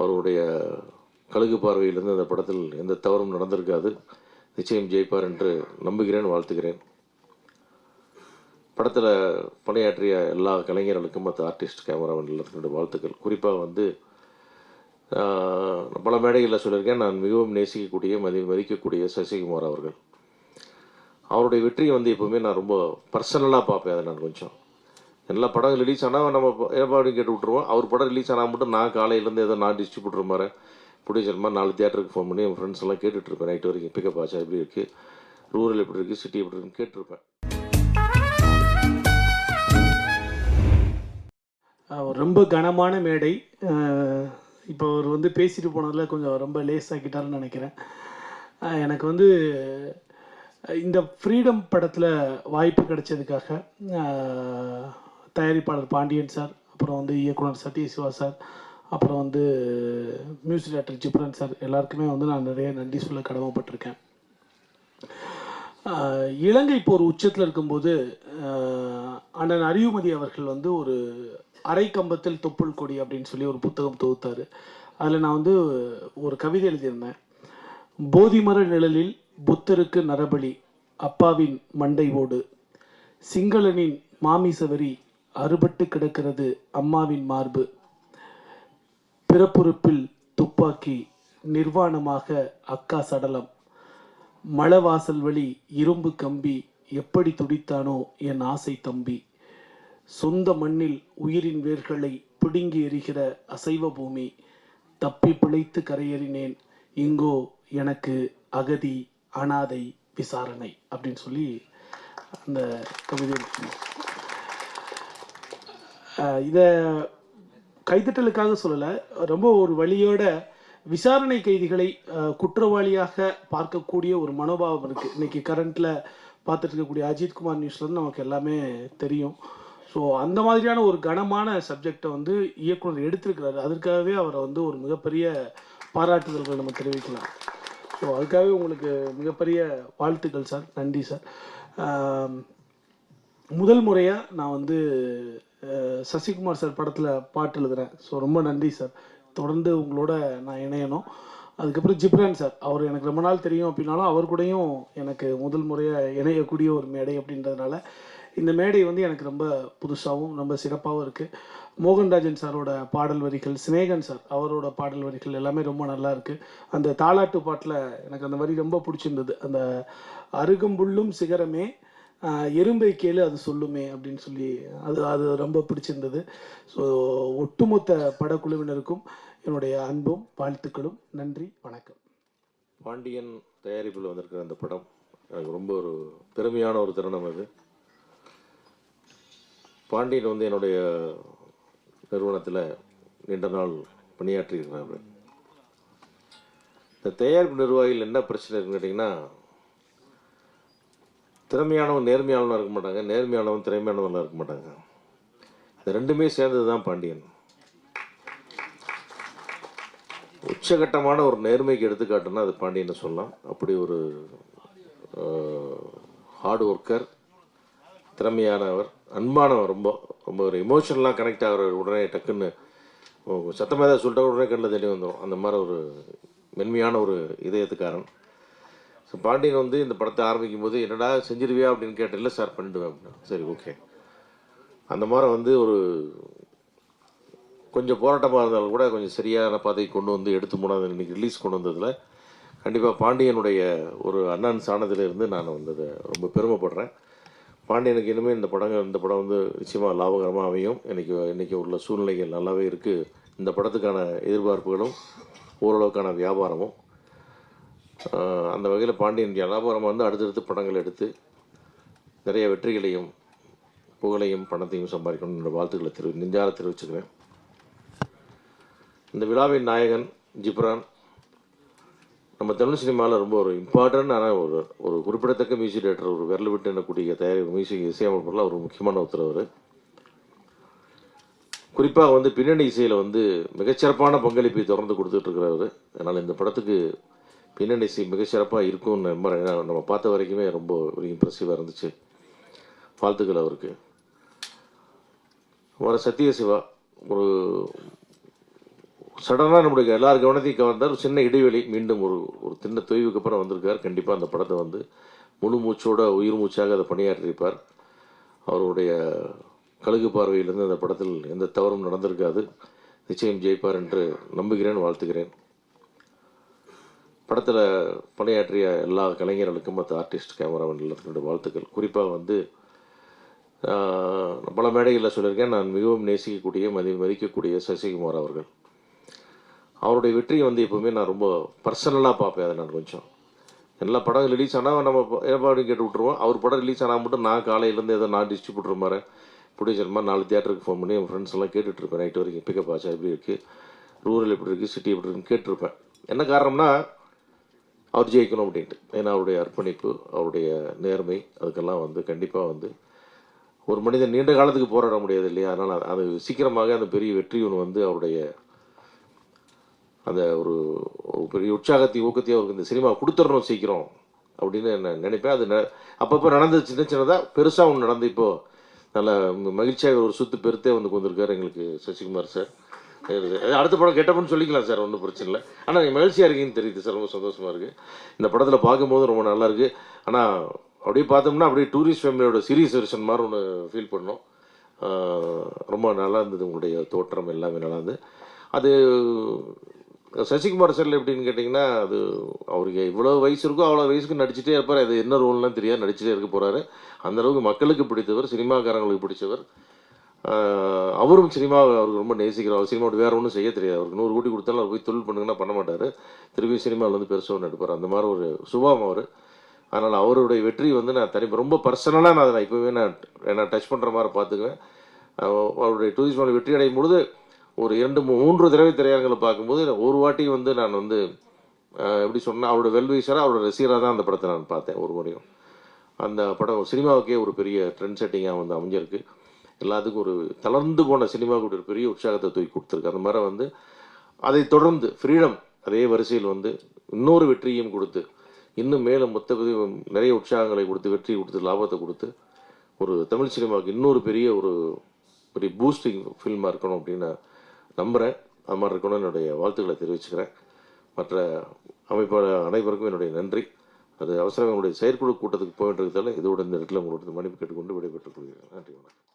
அவருடைய கழுகு பார்வையிலிருந்து அந்த படத்தில் எந்த தவறும் நடந்திருக்காது. நிச்சயம் ஜெயிப்பார் என்று நம்புகிறேன் வாழ்த்துகிறேன். படத்தில் பணியாற்றிய எல்லா கலைஞர்களுக்கும் மற்ற ஆர்டிஸ்ட் கேமராமேன் எல்லாத்துக்கும் வாழ்த்துக்கள். குறிப்பாக வந்து பல மேடைகளில் சொல்லியிருக்கேன் நான் மிகவும் நேசிக்கக்கூடிய மதி மதிக்கக்கூடிய சசிகுமார் அவர்கள். அவருடைய வெற்றியை வந்து எப்போவுமே நான் ரொம்ப பர்சனலாக பார்ப்பேன் அதை நான் கொஞ்சம். எல்லா படம் ரிலீஸ் ஆனால் நம்ம ஏப்பா கேட்டு விட்ருவோம் அவர் படம் ரிலீஸ் ஆனால் மட்டும் நான் காலையிலேருந்து ஏதோ நான் டிஸ்ட்ரிபியூட்டர் மாதிரி. ப்ரொடியூசர் மாதிரி நாலு தியேட்டருக்கு ஃபோன் பண்ணி என் ஃப்ரெண்ட்ஸ் எல்லாம் கேட்டுட்ருப்பேன் நைட் வரைக்கும் பிக்கப் ஆச்சா எப்படி இருக்குது ரூரல் எப்படி இருக்குது சிட்டி எப்படி இருக்குன்னு கேட்டிருப்பேன். ரொம்ப கனமான மேடை. இப்போ அவர் வந்து பேசிட்டு போனதில் கொஞ்சம் ரொம்ப லேஸாக்கிட்டாருன்னு நினைக்கிறேன். எனக்கு வந்து இந்த ஃப்ரீடம் படத்தில் வாய்ப்பு கிடைச்சதுக்காக தயாரிப்பாளர் பாண்டியன் சார் அப்புறம் வந்து இயக்குனர் சத்யசிவா சார் அப்புறம் வந்து மியூசிக் டேரக்டர் ஜிப்ரன் சார் எல்லாருக்குமே வந்து நான் நிறைய நன்றி சொல்ல கடமைப்பட்டிருக்கேன். இலங்கை போர் உச்சத்தில் இருக்கும்போது அண்ணன் அறிவுமதி அவர்கள் வந்து ஒரு அரை கம்பத்தில் தொப்புள் கொடி அப்படின்னு சொல்லி ஒரு புத்தகம் தொகுத்தார். அதில் நான் வந்து ஒரு கவிதை எழுதியிருந்தேன். போதிமர நிழலில் புத்தருக்கு நரபலி அப்பாவின் மண்டை ஓடு சிங்களனின் மாமிசவரி அறுபட்டு கிடக்கிறது அம்மாவின் மார்பு. பிறப்புறுப்பில் துப்பாக்கி நிர்வாணமாக அக்கா சடலம். மலவாசல் வழி இரும்பு கம்பி எப்படி துடித்தானோ என் ஆசை தம்பி. சொந்த மண்ணில் உயிரின் வேர்களை பிடுங்கி எறிகிற அசைவ பூமி. தப்பி பிழைத்து கரையேறினேன். இங்கோ எனக்கு அகதி அனாதை விசாரணை அப்படின்னு சொல்லி அந்த கவிதை இதை கைதட்டலுக்காக சொல்லலை ரொம்ப ஒரு வழியோட விசாரணை கைதிகளை குற்றவாளியாக பார்க்கக்கூடிய ஒரு மனோபாவம் இருக்குது இன்னைக்கு கரண்ட்டில் பார்த்துட்டு இருக்கக்கூடிய அஜித்குமார் நியூஸ்லேருந்து நமக்கு எல்லாமே தெரியும். ஸோ அந்த மாதிரியான ஒரு கனமான சப்ஜெக்டை வந்து இயக்குனர் எடுத்திருக்கிறாரு. அதற்காகவே அவரை வந்து ஒரு மிகப்பெரிய பாராட்டுதல்களை நம்ம தெரிவிக்கலாம். ஸோ அதுக்காகவே உங்களுக்கு மிகப்பெரிய வாழ்த்துக்கள் சார் நன்றி சார் முதல் முறையாக நான் வந்து சசிகுமார் சார் படத்தில் பாட்டு எழுதுகிறேன் ஸோ ரொம்ப நன்றி சார். தொடர்ந்து உங்களோட நான் இணையணும். அதுக்கப்புறம் ஜிப்ரான் சார். அவர் எனக்கு ரொம்ப நாள் தெரியும் அப்படின்னாலும் அவர் கூடயும் எனக்கு முதல் முறையாக இணையக்கூடிய ஒரு மேடை அப்படின்றதுனால இந்த மேடை வந்து எனக்கு ரொம்ப புதுசாகவும் ரொம்ப சிறப்பாகவும் இருக்குது மோகன்ராஜன் சாரோட பாடல் வரிகள் சினேகன் சார் அவரோட பாடல் வரிகள் எல்லாமே ரொம்ப நல்லா இருக்குது அந்த தாலாட்டு பாட்டில் எனக்கு அந்த வரி ரொம்ப பிடிச்சிருந்தது. அந்த அருகம்புல்லும் சிகரமே எறும்பை கேளு அது சொல்லுமே அப்படின்னு சொல்லி அது அது ரொம்ப பிடிச்சிருந்தது. ஸோ ஒட்டுமொத்த படக்குழுவினருக்கும் என்னுடைய அன்பும் வாழ்த்துக்களும். நன்றி வணக்கம். பாண்டியன் தயாரிப்பில் வந்திருக்கிற அந்த படம் எனக்கு ரொம்ப ஒரு பெருமையான ஒரு தருணம் அது. பாண்டியன் வந்து என்னுடைய நிறுவனத்தில் நீண்ட நாள் பணியாற்றியிருக்கிறார். இந்த தயாரிப்பு நிர்வாகிகள் என்ன பிரச்சனை இருக்குன்னு கேட்டிங்கன்னா திறமையானவன் நேர்மையானவனாக இருக்க மாட்டாங்க. நேர்மையானவன் திறமையானவனாக இருக்க மாட்டாங்க. அது ரெண்டுமே சேர்ந்தது தான் பாண்டியன். உச்சகட்டமான ஒரு நேர்மைக்கு எடுத்துக்காட்டுன்னா அது பாண்டியனை சொல்லலாம். அப்படி ஒரு ஹார்ட் ஒர்க்கர் திறமையானவர் அன்பானவர் ரொம்ப ரொம்ப ஒரு எமோஷனலாக கனெக்ட் ஆகிற உடனே டக்குன்னு சத்தமாக ஏதாவது சொல்லிட்டா உடனே கண்ணில் தண்ணி வந்துடும் அந்த மாதிரி ஒரு மென்மையான ஒரு இதயத்துக்காரன். ஸோ பாண்டியன் வந்து இந்த படத்தை ஆரம்பிக்கும் போது என்னடா செஞ்சிருவியா அப்படின்னு கேட்டதில்ல இல்லை சார் பண்ணிடுவேன் அப்படின்னு சரி ஓகே. அந்த மாதிரி வந்து ஒரு கொஞ்சம் போராட்டமாக இருந்தாலும் கூட கொஞ்சம் சரியான பாதையை கொண்டு வந்து எடுத்து மூணாவது இன்றைக்கி ரிலீஸ் கொண்டு வந்ததில் கண்டிப்பாக பாண்டியனுடைய ஒரு அண்ணன் சாணத்திலிருந்து நான் வந்து அதை ரொம்ப பெருமைப்படுறேன். பாண்டியனுக்கு இனிமேல் இந்த படங்கள் இந்த படம் வந்து நிச்சயமாக லாபகரமாக அமையும். இன்றைக்கி இன்றைக்கி உள்ள சூழ்நிலைகள் நல்லாவே இருக்குது இந்த படத்துக்கான எதிர்பார்ப்புகளும் ஓரளவுக்கான வியாபாரமும் அந்த வகையில் பாண்டியன் வியாபாரம் வந்து அடுத்தடுத்து படங்கள் எடுத்து நிறைய வெற்றிகளையும் புகழையும் பணத்தையும் சம்பாதிக்கணும் என்ற வாழ்த்துக்களை தெரிவி நெஞ்சார தெரிவிச்சுக்கிறேன். இந்த விழாவின் நாயகன் ஜிப்ரான் நம்ம தமிழ் சினிமாவில் ரொம்ப ஒரு இம்பார்ட்டன்டான ஒரு ஒரு குறிப்பிடத்தக்க மியூசிக் டேரக்டர் ஒரு விரல் விட்டு எண்ணக்கூடிய தயாரிப்பு மியூசிக் இசையமைப்பில் ஒரு முக்கியமான ஒருத்தர் அவர் குறிப்பாக வந்து பின்னணி இசையில் வந்து மிகச்சிறப்பான பங்களிப்பை தொடர்ந்து கொடுத்துட்ருக்கிறவர் அதனால் இந்த படத்துக்கு பின்னணி இசை மிகச்சிறப்பாக இருக்கும்னு நம்புறேன். நம்ம பார்த்த வரைக்குமே ரொம்ப ஒரு இம்ப்ரெசிவாக இருந்துச்சு. வாழ்த்துக்கள் அவருக்கு. வர சத்யசிவா ஒரு சடனாக நம்முடைய எல்லார் கவனத்தையும் கவர்ந்தார். ஒரு சின்ன இடைவெளி மீண்டும் ஒரு ஒரு சின்ன தொய்வுக்கு அப்புறம் வந்திருக்கார். கண்டிப்பாக அந்த படத்தை வந்து முழு மூச்சோட உயிர் மூச்சாக அதை பணியாற்றியிருப்பார். அவருடைய கழுகு பார்வையிலிருந்து அந்த படத்தில் எந்த தவறும் நடந்திருக்காது. நிச்சயம் ஜெயிப்பார் என்று நம்புகிறேன் வாழ்த்துகிறேன். படத்தில் பணியாற்றிய எல்லா கலைஞர்களுக்கும் மற்ற ஆர்டிஸ்ட் கேமராமேன் எல்லாத்துக்கும் வாழ்த்துக்கள். குறிப்பாக வந்து பல மேடைகளில் சொல்லியிருக்கேன். நான் மிகவும் நேசிக்கக்கூடிய மதி மதிக்கக்கூடிய சசிகுமார் அவர்கள். அவருடைய வெற்றியை வந்து எப்போவுமே நான் ரொம்ப பர்சனலாக பார்ப்பேன். அதை நான் கொஞ்சம். எல்லா படம் ரிலீஸ் ஆனால் நம்ம ஏற்பாடு கேட்டு விட்ருவோம் அவர் படம் ரிலீஸ் ஆனால் மட்டும் நான் காலையிலேருந்து ஏதோ நான் டிஸ்ட்ரிபியூட்டர் மாதிரி ப்ரொடியூசர் மாதிரி நாலு தியேட்டருக்கு ஃபோன் பண்ணி என் ஃப்ரெண்ட்ஸ் எல்லாம் கேட்டுட்ருப்பேன் நைட்டு வரைக்கும் பிக்கப் ஆச்சா எப்படி இருக்குது ரூரல் எப்படி இருக்குது சிட்டி எப்படி இருக்குன்னு கேட்டிருப்பேன். என்ன காரணம்னா அவர் ஜெயிக்கணும் அப்படின்ட்டு. ஏன்னா அவருடைய அர்ப்பணிப்பு அவருடைய நேர்மை அதுக்கெல்லாம் வந்து கண்டிப்பாக வந்து ஒரு மனிதன் நீண்ட காலத்துக்கு போராட முடியாது இல்லையா? அதனால் அது சீக்கிரமாக அந்த பெரிய வெற்றி ஒன்று வந்து அவருடைய அந்த ஒரு பெரிய உற்சாகத்தையும் ஊக்கத்தையும் அவருக்கு இந்த சினிமா கொடுத்துடணும் சீக்கிரம் அப்படின்னு நான் நினைப்பேன். அது ந- அப்பப்போ நடந்தது சின்ன சின்னதாக பெருசாக ஒன்று நடந்து இப்போது நல்ல மகிழ்ச்சியாக ஒரு சுத்து பெருத்தே வந்து கொண்டிருக்கார் எங்களுக்கு சசிகுமார் சார். அடுத்த படம் கெட்டப்பன்னு சொல்லிக்கலாம் சார் ஒன்றும் பிரச்சனை இல்லை. ஆனால் நீங்கள் மகிழ்ச்சியாக இருக்கீங்கன்னு தெரியுது சார் ரொம்ப சந்தோஷமாக இருக்குது இந்த படத்தில் பார்க்கும்போது ரொம்ப நல்லா இருக்குது ஆனால் அப்படியே பார்த்தோம்னா அப்படியே டூரிஸ்ட் ஃபேமிலியோட சீரியஸ் வெர்ஷன் மாதிரி ஒன்று ஃபீல் பண்ணோம். ரொம்ப நல்லா இருந்தது உங்களுடைய தோற்றம் எல்லாமே நல்லா இருந்தது. அது சசிகுமார் சார் எப்படின்னு கேட்டிங்கன்னா அது அவருக்கு இவ்வளோ வயசு இருக்கோ அவ்வளோ வயசுக்கு நடிச்சிட்டே இருப்பார். அது என்ன ரோல்லாம் தெரியாது நடிச்சிட்டே இருக்க போகிறாரு அந்தளவுக்கு மக்களுக்கு பிடித்தவர் சினிமாக்காரங்களுக்கு பிடிச்சவர். அவரும் சினிமா அவருக்கு ரொம்ப நேசிக்கிறார். அவர் சினிமாவோட வேற ஒன்றும் செய்ய தெரியாது. அவருக்கு நூறு கோடி கொடுத்தாலும் அவர் போய் தொழில் பண்ணுங்கன்னா பண்ண மாட்டார். திரும்பியும் சினிமாவில் வந்து பெருசாக ஒன்று எடுப்பார். அந்த மாதிரி ஒரு சுபாவம் அவர். அதனால் அவருடைய வெற்றி வந்து நான் தனி ரொம்ப பர்சனலாக நான் அதை இப்போவே நான் நான் டச் பண்ணுற மாதிரி பார்த்துக்குவேன். அவருடைய டூரிஸ்ட் தௌசண்ட் வெற்றி அடையும் பொழுது ஒரு இரண்டு மூன்று தடவை திரையரங்களை பார்க்கும்போது ஒரு வாட்டி வந்து நான் வந்து எப்படி சொன்னால் அவரோட வெல்வீசராக அவரோட ரசிகராக தான் அந்த படத்தை நான் பார்த்தேன் ஒரு முறையும். அந்த படம் சினிமாவுக்கே ஒரு பெரிய ட்ரெண்ட் செட்டிங்காக வந்து அமைஞ்சிருக்கு. எல்லாத்துக்கும் ஒரு தளர்ந்து போன சினிமாவுக்கு ஒரு பெரிய உற்சாகத்தை தூக்கி கொடுத்துருக்கு. அந்த மாதிரி வந்து அதை தொடர்ந்து ஃப்ரீடம் அதே வரிசையில் வந்து இன்னொரு வெற்றியும் கொடுத்து இன்னும் மேலும் மொத்த பதிவு- நிறைய உற்சாகங்களை கொடுத்து வெற்றி கொடுத்து லாபத்தை கொடுத்து ஒரு தமிழ் சினிமாவுக்கு இன்னொரு பெரிய ஒரு பெரிய பூஸ்டிங் ஃபில்மாக இருக்கணும் அப்படின்னு நான் நம்புகிறேன் அது மாதிரி இருக்கணும்னு என்னுடைய வாழ்த்துக்களை தெரிவிச்சுக்கிறேன். மற்ற அமைப்பாளர் அனைவருக்கும் என்னுடைய நன்றி. அது அவசரம் என்னுடைய செயற்குழு கூட்டத்துக்கு போயிட்டு இருக்கிறதால இதோட இந்த இடத்துல உங்களோட மன்னிப்பு கேட்டுக்கொண்டு விடைபெற்றுக் கொள்கிறேன். நன்றி வணக்கம்.